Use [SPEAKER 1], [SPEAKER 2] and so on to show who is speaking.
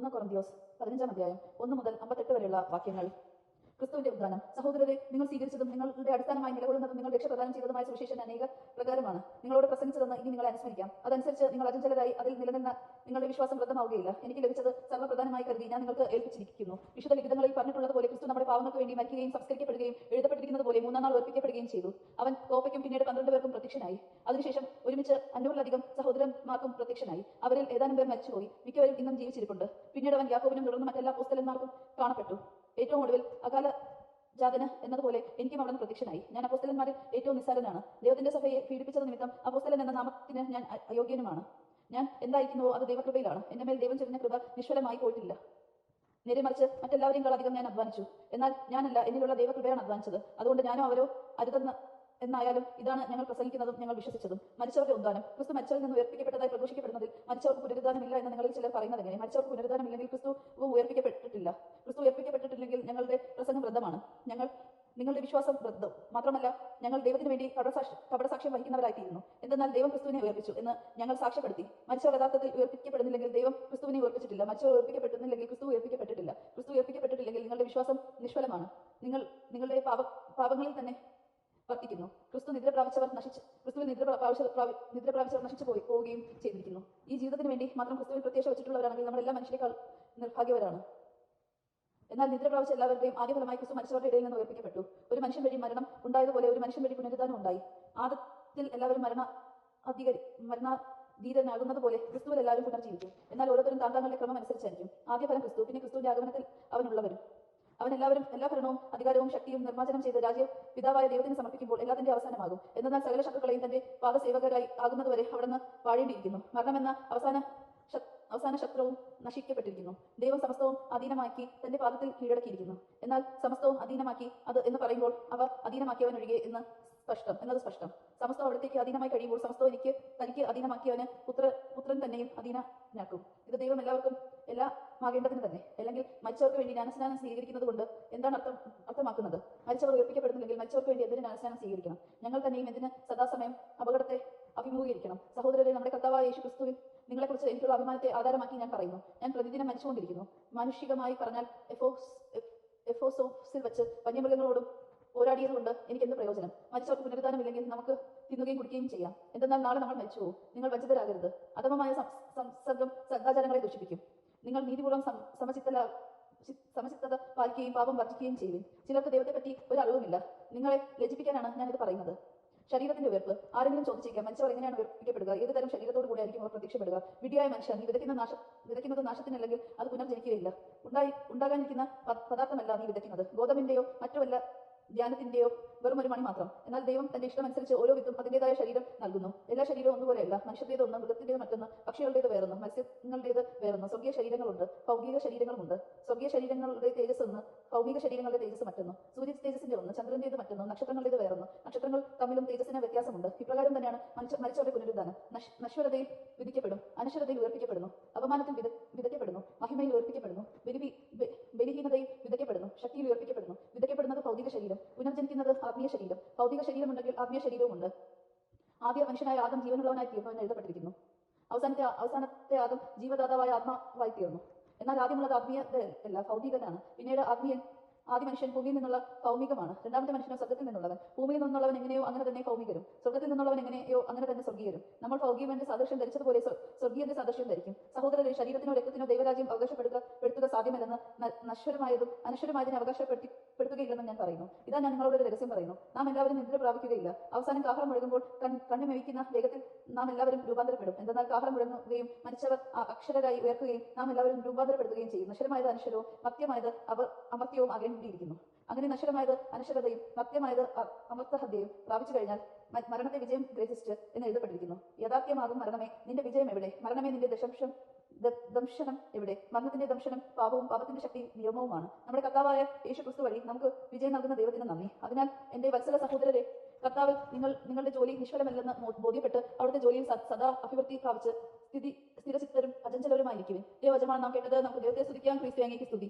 [SPEAKER 1] ഒന്ന് കൊറന്തിയോസ് പതിനഞ്ചാം അധ്യായം ഒന്ന് മുതൽ അമ്പത്തെട്ട് വരെയുള്ള വാക്യങ്ങൾ. ക്രിസ്തുവിന്റെ ഉദ്ധാനം സഹോദരരെ നിങ്ങൾ സ്വീകരിച്ചതും നിങ്ങളുടെ അടിസ്ഥാനമായി നിലകൊള്ളുന്നതും നിങ്ങൾ രക്ഷ പ്രദാനം ചെയ്തതുമായ സുവിശേഷൻ അനേക പ്രകാരമാണ്. നിങ്ങളോട് പ്രസംഗിച്ചതെന്ന് ഇനി നിങ്ങളെ അനുസ്മരിക്കാം. അതനുസരിച്ച് നിങ്ങൾ അചഞ്ചലരായി അതിൽ നിലനിന്ന നിങ്ങളുടെ വിശ്വാസം വൃദ്ധമാവുകയില്ല എനിക്ക് ലഭിച്ചത് സർവപ്രധാനമായി കരുതി ഞാൻ നിങ്ങൾക്ക് ഏൽപ്പിച്ചിരിക്കുന്നു. വിശുദ്ധ ലിഖിതങ്ങളിൽ പറഞ്ഞിട്ടുള്ളത് പോലെ ക്രിസ്തു നമ്മുടെ പാവങ്ങൾക്ക് വേണ്ടി മരിക്കുകയും സംസ്കരിക്കപ്പെടുകയും എഴുതപ്പെട്ടിരിക്കുന്നത് പോലെ മൂന്നാം നാൾ ഉറപ്പിക്കപ്പെടുകയും ചെയ്തു. അവൻ കോപ്പയ്ക്കും പിന്നീട് പന്ത്രണ്ട് പേർക്കും പ്രത്യക്ഷനായി. അതിനുശേഷം ഒരുമിച്ച് അഞ്ഞൂറിലധികം സഹോദരന്മാർക്കും പ്രത്യക്ഷനായി. അവരിൽ ഏതാനും പേർ മരിച്ചുപോയി. മിക്കവരും ഇന്നും ജീവിച്ചിരിപ്പുണ്ട്. പിന്നീട് അവൻ യാക്കോബിനും തുടർന്ന് മറ്റെല്ലാ പുസ്തകന്മാർക്കും കാണപ്പെട്ടു. ഏറ്റവും ഒടുവിൽ അകാല ജാതന് എന്നതുപോലെ എനിക്കും അവിടെ നിന്ന് പ്രത്യക്ഷനായി. ഞാൻ അപ്പോസ്തലന്മാരിൽ ഏറ്റവും നിസ്സാരനാണ്. ദൈവത്തിന്റെ സഭയെ പീഡിപ്പിച്ചത് നിമിത്തം അപ്പോസ്തലൻ എന്ന നാമത്തിന് ഞാൻ അയോഗ്യനുമാണ്. ഞാൻ എന്തായിരിക്കുന്നുവോ അത് ദൈവകൃപയിലാണ്. എന്റെ മേൽ ദൈവം ചെറിയ കൃപ നിഷ്ഫലമായി പോയിട്ടില്ല. നേരെ മറിച്ച് മറ്റെല്ലാവരെയും അധികം ഞാൻ അധ്വാനിച്ചു. എന്നാൽ ഞാനല്ല എന്നിലുള്ള ദൈവകൃപയാണ് അധ്വാനിച്ചത്. അതുകൊണ്ട് ഞാനും അവരോ അരുതെന്ന് എന്നായാലും ഇതാണ് ഞങ്ങൾ പ്രസംഗിക്കുന്നതും ഞങ്ങൾ വിശ്വസിച്ചതും. മരിച്ചവരുടെ ഉദ്ധാനം. ക്രിസ്തു മരിച്ചവരിൽ നിന്ന് ഉയർപ്പിക്കപ്പെട്ടതായി പ്രഘോഷിക്കപ്പെടുന്നതിൽ മരിച്ചവർക്ക് പുനരുദ്ധാനമില്ല എന്ന് നിങ്ങളിൽ ചിലർ പറയുന്നത് എങ്ങനെ മരിച്ചവർക്ക് പുനരുദ്ധാനമില്ലെങ്കിൽ ക്രിസ്തു ഉയർപ്പിക്കപ്പെട്ടിട്ടില്ല. ഉയർപ്പിക്കപ്പെട്ടിട്ടില്ലെങ്കിൽ ഞങ്ങളുടെ പ്രസംഗം വൃദ്ധമാണ് ഞങ്ങൾ നിങ്ങളുടെ വിശ്വാസം വൃദ്ധം മാത്രമല്ല ഞങ്ങൾ ദൈവത്തിന് വേണ്ടി കപടസാക്ഷി കപടസാക്ഷ്യം വഹിക്കുന്നവരായിത്തീരുന്നു. എന്തെന്നാൽ ദൈവം ക്രിസ്തുവിനെ ഉയർപ്പിച്ചു എന്ന് ഞങ്ങൾ സാക്ഷ്യപ്പെടുത്തി. മരിച്ചവർ യഥാർത്ഥത്തിൽ ഉയർപ്പിക്കപ്പെടുന്നില്ലെങ്കിൽ ദൈവം ക്രിസ്തുവിനെ ഉയർപ്പിച്ചിട്ടില്ല. മരിച്ചവർ ഉയർപ്പിക്കപ്പെടുന്നില്ലെങ്കിൽ ക്രിസ്തു ഉയർപ്പിക്കപ്പെട്ടിട്ടില്ല. ക്രിസ്തു ഉയർപ്പിക്കപ്പെട്ടിട്ടില്ലെങ്കിൽ നിങ്ങളുടെ വിശ്വാസം നിഷ്ഫലമാണ്. നിങ്ങൾ നിങ്ങളുടെ പാപ പാപങ്ങളിൽ തന്നെ വർത്തിക്കുന്നു. ക്രിസ്തു നിദ്ര പ്രാപിച്ചവർ നശിച്ച് ക്രിസ്തുവിൽ നിദ്ര പ്രാപിച്ച നിദ്ര പ്രാപിച്ചവർ നശിച്ചു പോയി പോവുകയും ചെയ്തിരിക്കുന്നു. ഈ ജീവിതത്തിന് വേണ്ടി മാത്രം ക്രിസ്തുവിൽ പ്രത്യക്ഷ വെച്ചിട്ടുള്ളവരാണെങ്കിൽ നമ്മളെല്ലാം മനുഷ്യരെക്കാൾ നിർഭാഗ്യവരാണ്. എന്നാൽ നിദ്ര പ്രാപിച്ച എല്ലാവരുടെയും ആദ്യഫലമായി ക്രിസ്തു മരിച്ചവരുടെ ഇടയിൽ നിന്ന് ഉയർപ്പിക്കപ്പെട്ടു. ഒരു മനുഷ്യൻ വഴി മരണം ഉണ്ടായതുപോലെ ഒരു മനുഷ്യൻ വഴി പുനരുദ്ധാനം ഉണ്ടായി. ആദത്തിൽ എല്ലാവരും മരണ അധികരി മരണധീരനാകുന്നത് പോലെ ക്രിസ്തുവിൽ എല്ലാവരും പുനർജീവിച്ചു എന്നാൽ ഓരോരുത്തരും താൻ തങ്ങളുടെ ക്രമം അനുസരിച്ചായിരിക്കും. ആദ്യ ഫലം ക്രിസ്തു പിന്നെ ക്രിസ്തുവിന്റെ ആഗമനത്തിൽ അവനുള്ളവരും. അവൻ എല്ലാവരും എല്ലാ ഭരണവും അധികാരവും ശക്തിയും നിർമ്മാർജനം ചെയ്ത് രാജ്യ പിതാവായ ദൈവത്തിന് സമർപ്പിക്കുമ്പോൾ എല്ലാത്തിന്റെ അവസാനമാകും. എന്നാൽ സകല ശത്രുക്കളെയും തന്റെ പാദസേവകരായി ആകുന്നതുവരെ അവിടുന്ന് വാഴേണ്ടിയിരിക്കുന്നു. മരണമെന്ന അവസാന അവസാന ശത്രുവും നശിക്കപ്പെട്ടിരിക്കുന്നു. ദൈവം സമസ്തവും അധീനമാക്കി തന്റെ പാദത്തിൽ കീഴടക്കിയിരിക്കുന്നു. എന്നാൽ സമസ്തവും അധീനമാക്കി അത് എന്ന് പറയുമ്പോൾ അവർ അധീനമാക്കിയവൻ ഒഴികെ എന്ന് സ്പഷ്ടം. എന്നത് സ്പഷ്ടം. സമസ്തം അവിടത്തേക്ക് അധീനമായി കഴിയുമ്പോൾ സമസ്തം എനിക്ക് തനിക്ക് അധീനമാക്കിയവന് പുത്ര പുത്രൻ തന്നെയും അധീനനാക്കും. ഇത് ദൈവം എല്ലാവർക്കും എല്ലാ ആകേണ്ടതിന് തന്നെ. അല്ലെങ്കിൽ മരിച്ചവർക്ക് വേണ്ടി ജ്ഞാനസ്നാനം സ്വീകരിക്കുന്നത് കൊണ്ട് എന്താണ് അർത്ഥം അർത്ഥമാക്കുന്നത്? മരിച്ചവർ ഉയർപ്പിക്കപ്പെടുന്നില്ലെങ്കിൽ മരിച്ചവർക്ക് വേണ്ടി എന്തിന് ജ്ഞാനസ്നാനം സ്വീകരിക്കണം? ഞങ്ങൾ തന്നെയും എന്തിന് സദാസമയം അപകടത്തെ അഭിമുഖീകരിക്കണം? സഹോദരരെ നമ്മുടെ കർത്താവായ യേശു ക്രിസ്തുവിൽ നിങ്ങളെക്കുറിച്ച് എനിക്കുള്ള അഭിമാനത്തെ ആധാരമാക്കി ഞാൻ പറയുന്നു. ഞാൻ പ്രതിദിനം മരിച്ചുകൊണ്ടിരിക്കുന്നു. മാനുഷികമായി പറഞ്ഞാൽ എഫോസ് എഫ്- എഫോസോസിൽ വെച്ച് വന്യമൃഗങ്ങളോടും പോരാടിയത് കൊണ്ട് എനിക്ക് എന്ത് പ്രയോജനം? മരിച്ചവർക്ക് പുനരുദ്ധാനമില്ലെങ്കിൽ നമുക്ക് തിന്നുകയും കുടിക്കുകയും ചെയ്യാം. എന്തെന്നാൽ നാളെ നമ്മൾ മരിച്ചു പോകും. നിങ്ങൾ വഞ്ചിതരാകരുത്. അധമമായ സം- സംസർഗം സദാചാരങ്ങളെ ദുഷിപ്പിക്കും. നിങ്ങൾ നീതിപൂർവം സമചിത്ത സമചിത്തല സമചിത്തത പാലിക്കുകയും പാപം വർജിക്കുകയും ചെയ്യുവിൻ. ചിലർക്ക് ദൈവത്തെപ്പറ്റി ഒരു അറിവുമില്ല. നിങ്ങളെ ലജിപ്പിക്കാനാണ് ഞാനിത് പറയുന്നത്. ശരീരത്തിന്റെ ഉയർപ്പ്. ആരെങ്കിലും ചോദിച്ചേക്കാം മനുഷ്യർ എങ്ങനെയാണ് ഉയർപ്പിക്കപ്പെടുക ഏത് തരം ശരീരത്തോടു കൂടെ ആയിരിക്കും അവർ പ്രത്യക്ഷപ്പെടുക? വിഡിയായ മനുഷ്യൻ നീ വിതയ്ക്കുന്ന നാശ വിതയ്ക്കുന്നത് നാശത്തിനല്ലെങ്കിൽ അത് പുനർജനിക്കുകയില്ല. ഉണ്ടായി ഉണ്ടാകാനിരിക്കുന്ന പദാർത്ഥമല്ല നീ വിതയ്ക്കുന്നത്. ഗോതമ്പിന്റെയോ മറ്റു വല്ല ധ്യാനത്തിന്റെയോ വെറും ഒരു മണി മാത്രം. എന്നാൽ ദൈവം തന്റെ ഇഷ്ടമനുസരിച്ച് ഓരോ വിത്തും അതിന്റേതായ ശരീരം നൽകുന്നു. എല്ലാ ശരീരവും ഒന്നുപോലെയല്ല. മനുഷ്യരുടേത് ഒന്ന് മൃഗത്തിന്റേത് മറ്റൊന്ന് പക്ഷികളുടേത് വേറൊന്ന്. മത്സ്യങ്ങളുടേത് സ്വർഗീയ ശരീരങ്ങളുണ്ട് ഭൗതിക ശരീരങ്ങളുമുണ്ട്. സ്വർഗീയ ശരീരങ്ങളുടെ തേജസ് ഒന്ന് ഭൗതിക ശരീരങ്ങളുടെ തേജസ് മറ്റൊന്ന്. സൂര്യ തേജസിന്റെ ഒന്ന് ചന്ദ്രന്റേത് മറ്റൊന്ന് നക്ഷത്രങ്ങളുടേത് വേറൊന്ന്. നക്ഷത്രങ്ങൾ തമ്മിലും തേജസ്സിന് വ്യത്യാസമുണ്ട്. ഇപ്രകാരം തന്നെയാണ് മരിച്ചവരുടെ പുനരുദ്ധാനം. നശ്വരതയിൽ വിധിക്കപ്പെടും അനശ്വരതയിൽ ഉയർപ്പിക്കപ്പെടുന്നു അപമാനത്തിൽ വിത വിതയ്ക്കപ്പെടുന്നു മഹിമയിൽ ഉയർപ്പിക്കപ്പെടുന്നു ബലി ബ- ബലിഹീനതയിൽ വിതയ്ക്കപ്പെടുന്നു ശക്തിയിൽ ഉയർപ്പിക്കപ്പെടുന്നു. വിതയ്ക്കപ്പെടുന്നത് ഭൗതിക ശരീരം പുനർജനിക്കുന്നത് ആത്മീയ ശരീരം. ഭൗതിക ശരീരമുണ്ടെങ്കിൽ ആത്മീയ ശരീരവുമുണ്ട്. ആദ്യ മനുഷ്യനായ ആദം ജീവനുള്ളവനായി തീർന്നു എന്ന് എഴുതപ്പെട്ടിരിക്കുന്നു. അവസാനത്തെ അവസാനത്തെ ആദം ജീവദാതാവായ ആത്മാവായി തീർന്നു എന്നാൽ ആദ്യമുള്ളത് ആത്മീയത അല്ല ഭൗതികനാണ്. പിന്നീട് ആത്മീയൻ ആദ്യ മനുഷ്യൻ ഭൂമിയിൽ നിന്നുള്ള ഭൗമികമാണ് രണ്ടാമത്തെ മനുഷ്യനോ സ്വർഗത്തിൽ നിന്നുള്ളവൻ. ഭൂമിയിൽ നിന്നുള്ളവൻ എങ്ങനെയോ അങ്ങനെ തന്നെ ഭൗമികരും സ്വർഗത്തിൽ നിന്നുള്ളവൻ എങ്ങനെയോ അങ്ങനെ തന്നെ സ്വർഗീയരും. നമ്മൾ ഭൗമികന്റെ സാദൃശ്യം ധരിച്ചതുപോലെ സ്വ- സ്വർഗീയന്റെ സാദൃശ്യം ധരിക്കും. സഹോദരരെ ശരീരത്തിനോ രക്തത്തിനോ ദൈവരാജ്യം അവകാശപ്പെടുക പെടുത്തുക സാധ്യമല്ലെന്ന് നശ്വരമായതും അനശ്വരമായതിനെ അവകാശപ്പെടുത്തുകയില്ലെന്ന് ഞാൻ പറയുന്നു. ഇതാ ഞാൻ നിങ്ങളോട് ഒരു രഹസ്യം പറയുന്നു. നാം എല്ലാവരും നിദ്ര പ്രാപിക്കുകയില്ല. അവസാനം കാഹളം മുഴങ്ങുമ്പോൾ കണ്ണു മെവിക്കുന്ന വേഗത്തിൽ നാം എല്ലാവരും രൂപാന്തരപ്പെടും. എന്തെന്നാൽ കാഹളം മുഴങ്ങുകയും മരിച്ചവർ അക്ഷരരായി ഉയർക്കുകയും നാം എല്ലാവരും രൂപാന്തരപ്പെടുകയും ചെയ്യും. നശ്വരമായത് അനശ്വരവും മർത്യമായത് അവർ അമർത്യവും ആകേണ്ടിയിരിക്കുന്നു അങ്ങനെ നശ്വരമായത് അനശ്വരതയും മർത്യമായത് അ- അമർത്തഹത്യയും പ്രാപിച്ചു കഴിഞ്ഞാൽ മരണത്തെ വിജയം ഗ്രഹിച്ചിട്ട് എന്ന് എഴുതപ്പെട്ടിരിക്കുന്നു. യഥാർത്ഥ്യമാകും മരണമേ നിന്റെ വിജയം എവിടെ? മരണമേ നിന്റെ ദശംശം ദംശനം എവിടെ? മരണത്തിന്റെ ദംശനം പാപവും പാപത്തിന്റെ ശക്തി നിയമവുമാണ്. നമ്മുടെ കർത്താവായ യേശു ക്രിസ്തു വഴി നമുക്ക് വിജയം നൽകുന്ന ദൈവത്തിന് നന്ദി. അതിനാൽ എന്റെ വത്സല സഹോദരരെ കർത്താവിൽ നിങ്ങൾ നിങ്ങളുടെ ജോലി നിഷ്ഫലമല്ലെന്ന് ബോധ്യപ്പെട്ട് അവിടുത്തെ ജോലിയിൽ സദാ അഭിവൃദ്ധി പ്രാപിച്ച് സ്ഥിതി സ്ഥിരചിത്തരും അചഞ്ചലരുമായിരിക്കുവിൻ. ദൈവജമാണ് നാം കേട്ടത്. നമുക്ക് ദൈവത്തെ സ്തുതിക്കാം. ക്രിസ്ത്യാനിക്ക് സ്തുതി.